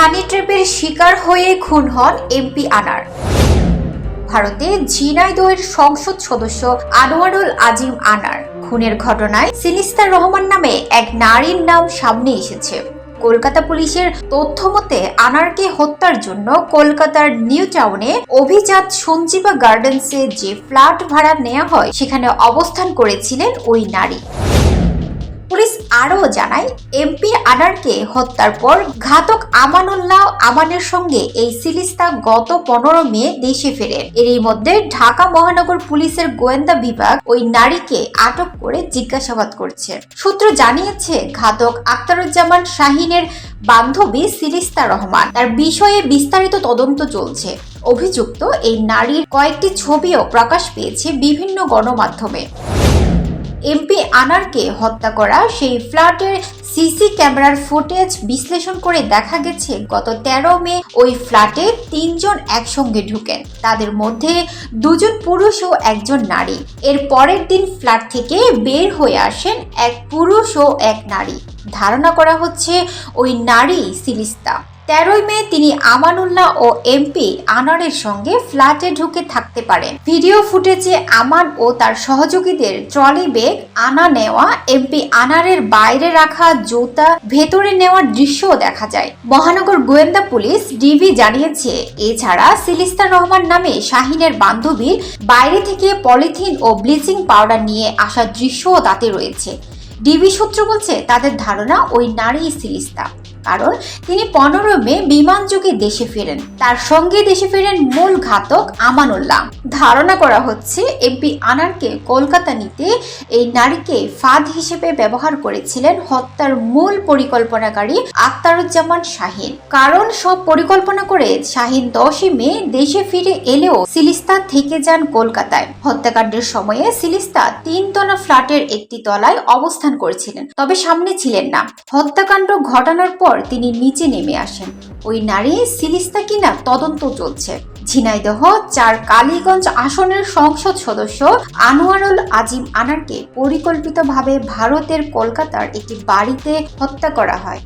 হানি ট্র্যাপের শিকার হয়ে খুন হন এমপি আনার। ভারতে ঝিনাইদহের সংসদ সদস্য আনোয়ারুল আজিম আনার। খুনের ঘটনায় সিনিস্তার রহমান নামে এক নারীর নাম সামনে এসেছে। কলকাতা পুলিশের তথ্য মতে আনারকে হত্যার জন্য কলকাতার নিউ টাউনে অভিজাত সঞ্জীবা গার্ডেন্সে যে ফ্ল্যাট ভাড়া নেওয়া হয়, সেখানে অবস্থান করেছিলেন ওই নারী। পুলিশ আরও জানায়, এমপি আনারকে হত্যার পর ঘাতক আমানুল্লাহ আমানের সঙ্গে এই সিলিস্তা গত পনেরো মে দেশে ফেরেন। এরই মধ্যে ঢাকা মহানগর পুলিশের গোয়েন্দা বিভাগ ওই নারীকে আটক করে জিজ্ঞাসাবাদ করছে। সূত্র জানিয়েছে, ঘাতক আক্তারুজ্জামান শাহিনের বান্ধবী সিলিস্তা রহমান তার বিষয়ে বিস্তারিত তদন্ত চলছে। অভিযুক্ত এই নারীর কয়েকটি ছবিও প্রকাশ পেয়েছে বিভিন্ন গণমাধ্যমে। এমপি আনারকে হত্যা করা। সেই ফ্ল্যাটের সিসি ক্যামেরার ফুটেজ বিশ্লেষণ করে দেখা গেছে, গত তেরো মে ওই ফ্ল্যাটে তিনজন একসঙ্গে ঢুকেন। তাদের মধ্যে দুজন পুরুষ ও একজন নারী। এর পরের দিন ফ্ল্যাট থেকে বের হয়ে আসেন এক পুরুষ ও এক নারী। ধারণা করা হচ্ছে ওই নারী সিলিস্তা তেরোই মে তিনি আমানুল্লাহ ও এমপি আনারের সঙ্গে ফ্ল্যাটে ঢুকে থাকতে পারেন। ভিডিও ফুটেজে আমান ও তার সহযোগীদের ট্রলি ব্যাগ আনা নেওয়া, এমপি আনারের বাইরে রাখা জুতা ভেতরে নেওয়ার দৃশ্যও দেখা যায়। মহানগর গোয়েন্দা পুলিশ ডিবি জানিয়েছে, এছাড়া সিলিস্তার রহমান নামে শাহিনের বান্ধবীর বাইরে থেকে পলিথিন ও ব্লিচিং পাউডার নিয়ে আসার দৃশ্যও তাতে রয়েছে। ডিবি সূত্র বলছে, তাদের ধারণা ওই নারী সিলিস্তা। কারণ তিনি পনেরো মে বিমান যোগে দেশে ফেরেন। তার সঙ্গে দেশে ফেরেন মূল ঘাতক আমানুল্লাহ। ধারণা করা হচ্ছে, এমপি আনারকে কলকাতা নিতে এই নারীকে ফাঁদ হিসেবে ব্যবহার করেছিলেন হত্যার মূল পরিকল্পনাকারী আক্তারুজ্জামান শাহিন। কারণ সব পরিকল্পনা করে শাহিন দশই মে দেশে ফিরে এলেও সিলিস্তা থেকে যান কলকাতায়। হত্যাকাণ্ডের সময়ে সিলিস্তা তিনতলা ফ্ল্যাটের একটি তলায় অবস্থান করেছিলেন, তবে সামনে ছিলেন না। হত্যাকাণ্ড ঘটানোর পর তিনি নিচে নেমে আসেন। ওই নারী সিলিস্তা কিনা তদন্ত চলছে। ঝিনাইদহ, চার কালীগঞ্জ আসনের সংসদ সদস্য আনোয়ারুল আজিম আনারকে পরিকল্পিতভাবে ভারতের কলকাতার একটি বাড়িতে হত্যা করা হয়।